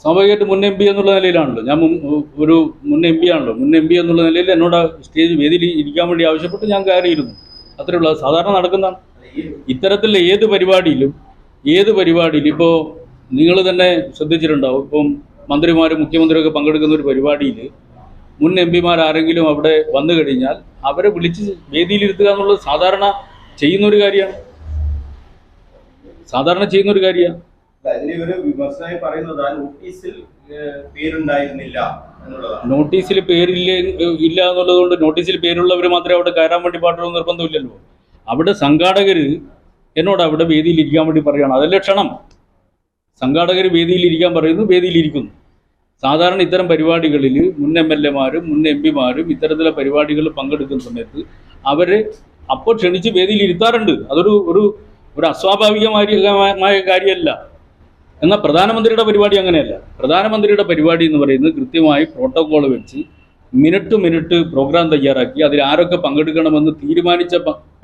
സ്വാഭാവികമായിട്ട് മുൻ M P എന്നുള്ള നിലയിലാണല്ലോ. ഞാൻ ഒരു മുൻ എം പി ആണല്ലോ. മുൻ എം പി എന്നുള്ള നിലയിൽ എന്നോട് സ്റ്റേജ് വേദിയിൽ ഇരിക്കാൻ വേണ്ടി ആവശ്യപ്പെട്ട് ഞാൻ കയറിയിരുന്നു. അത്രേ ഉള്ളൂ. സാധാരണ നടക്കുന്നതാണ്. ഇത്തരത്തിലുള്ള ഏത് പരിപാടിയിലും ഏത് പരിപാടിയിലും ഇപ്പോൾ നിങ്ങൾ തന്നെ ശ്രദ്ധിച്ചിട്ടുണ്ടാവും. ഇപ്പം മന്ത്രിമാരും മുഖ്യമന്ത്രിയൊക്കെ പങ്കെടുക്കുന്ന ഒരു പരിപാടിയിൽ മുൻ എം പിമാർ ആരെങ്കിലും അവിടെ വന്നു കഴിഞ്ഞാൽ അവരെ വിളിച്ച് വേദിയിലിരുത്തുക എന്നുള്ളത് സാധാരണ ചെയ്യുന്ന ഒരു കാര്യമാണ്. സാധാരണ ചെയ്യുന്ന ഒരു കാര്യമാണ്. വിമർശനമായി പറയുന്നത് ആ നോട്ടീസിൽ പേരുണ്ടായിരുന്നില്ല നോട്ടീസിൽ പേരില്ല ഇല്ല എന്നുള്ളത് കൊണ്ട് നോട്ടീസിൽ പേരുള്ളവർ മാത്രമേ അവിടെ കയറാൻ വേണ്ടി പാടുള്ളൂ നിർബന്ധമില്ലല്ലോ. അവിടെ സംഘാടകർ എന്നോട് അവിടെ വേദിയിൽ ഇരിക്കാൻ വേണ്ടി പറയുകയാണ്. അതല്ലേ ക്ഷണം? സംഘാടകർ വേദിയിൽ ഇരിക്കാൻ പറയുന്നു വേദിയിൽ ഇരിക്കുന്നു സാധാരണ ഇത്തരം പരിപാടികളിൽ മുൻ എം എൽ എമാരും മുൻ എം പിമാരും ഇത്തരത്തിലെ പരിപാടികളിൽ പങ്കെടുക്കുന്ന സമയത്ത് അവരെ അപ്പോൾ ക്ഷണിച്ച് വേദിയിൽ ഇരുത്താറുണ്ട് അതൊരു ഒരു ഒരു അസ്വാഭാവികമായ കാര്യമല്ല. എന്നാൽ പ്രധാനമന്ത്രിയുടെ പരിപാടി അങ്ങനെയല്ല. പ്രധാനമന്ത്രിയുടെ പരിപാടി എന്ന് പറയുന്നത് കൃത്യമായി പ്രോട്ടോകോൾ വെച്ച് മിനിറ്റ് മിനിറ്റ് പ്രോഗ്രാം തയ്യാറാക്കി അതിൽ ആരൊക്കെ പങ്കെടുക്കണമെന്ന് തീരുമാനിച്ച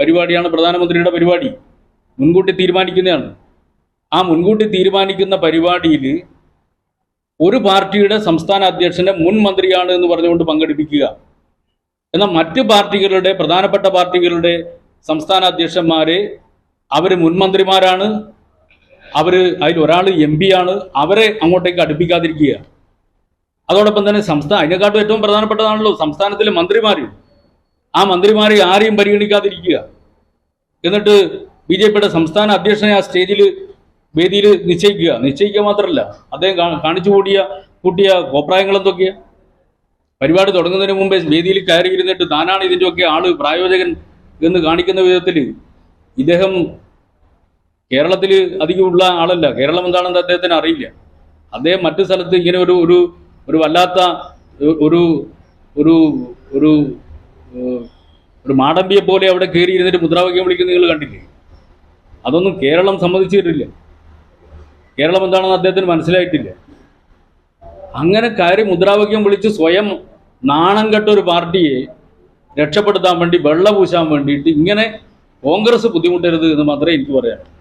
പരിപാടിയാണ് പ്രധാനമന്ത്രിയുടെ പരിപാടി. മുൻകൂട്ടി തീരുമാനിക്കുന്നതാണ്. ആ മുൻകൂട്ടി തീരുമാനിക്കുന്ന പരിപാടിയിൽ ഒരു പാർട്ടിയുടെ സംസ്ഥാന അധ്യക്ഷനെ മുൻ മന്ത്രിയാണ് എന്ന് പറഞ്ഞുകൊണ്ട് പങ്കെടുപ്പിക്കുക. എന്നാൽ മറ്റ് പാർട്ടികളുടെ പ്രധാനപ്പെട്ട പാർട്ടികളുടെ സംസ്ഥാന അധ്യക്ഷന്മാരെ അവർ മുൻ മന്ത്രിമാരാണ്. അവർ അതിൽ ഒരാൾ എം പി ആണ് അവരെ അങ്ങോട്ടേക്ക് അടുപ്പിക്കാതിരിക്കുക. അതോടൊപ്പം തന്നെ സംസ്ഥാന അതിനെക്കാട്ടും ഏറ്റവും പ്രധാനപ്പെട്ടതാണല്ലോ സംസ്ഥാനത്തിലെ മന്ത്രിമാർ ആ മന്ത്രിമാരെ ആരെയും പരിഗണിക്കാതിരിക്കുക. എന്നിട്ട് ബി ജെ പിയുടെ സംസ്ഥാന അധ്യക്ഷനെ ആ സ്റ്റേജിൽ വേദിയിൽ നിശ്ചയിക്കുക. നിശ്ചയിക്കുക മാത്രമല്ല അദ്ദേഹം കാണിച്ചു കൂടിയ കൂട്ടിയ കോപ്രായങ്ങൾ എന്തൊക്കെയാ? പരിപാടി തുടങ്ങുന്നതിന് മുമ്പേ വേദിയിൽ കയറിയിരുന്നിട്ട് താനാണ് ഇതിന്റെയൊക്കെ ആൾ പ്രായോജകൻ എന്ന് കാണിക്കുന്ന വിധത്തിൽ ഇദ്ദേഹം കേരളത്തിൽ അധികമുള്ള ആളല്ല. കേരളം എന്താണെന്ന് അദ്ദേഹത്തിന് അറിയില്ല. അദ്ദേഹം മറ്റു സ്ഥലത്ത് ഇങ്ങനെ ഒരു ഒരു ഒരു വല്ലാത്ത ഒരു ഒരു ഒരു ഒരു മാടമ്പിയെ പോലെ അവിടെ കയറി ഇരുന്നിട്ട് മുദ്രാവാക്യം വിളിക്കുന്ന നിങ്ങൾ കണ്ടില്ലേ? അതൊന്നും കേരളം സമ്മതിച്ചിട്ടില്ല. കേരളം എന്താണെന്ന് അദ്ദേഹത്തിന് മനസ്സിലായിട്ടില്ല. അങ്ങനെ കയറി മുദ്രാവാക്യം വിളിച്ച് സ്വയം നാണം കെട്ട ഒരു പാർട്ടിയെ രക്ഷപ്പെടുത്താൻ വേണ്ടി വെള്ള പൂശാൻ വേണ്ടിയിട്ട് ഇങ്ങനെ കോൺഗ്രസ് ബുദ്ധിമുട്ടരുത് എന്ന് മാത്രമേ എനിക്ക് പറയാനുള്ളൂ.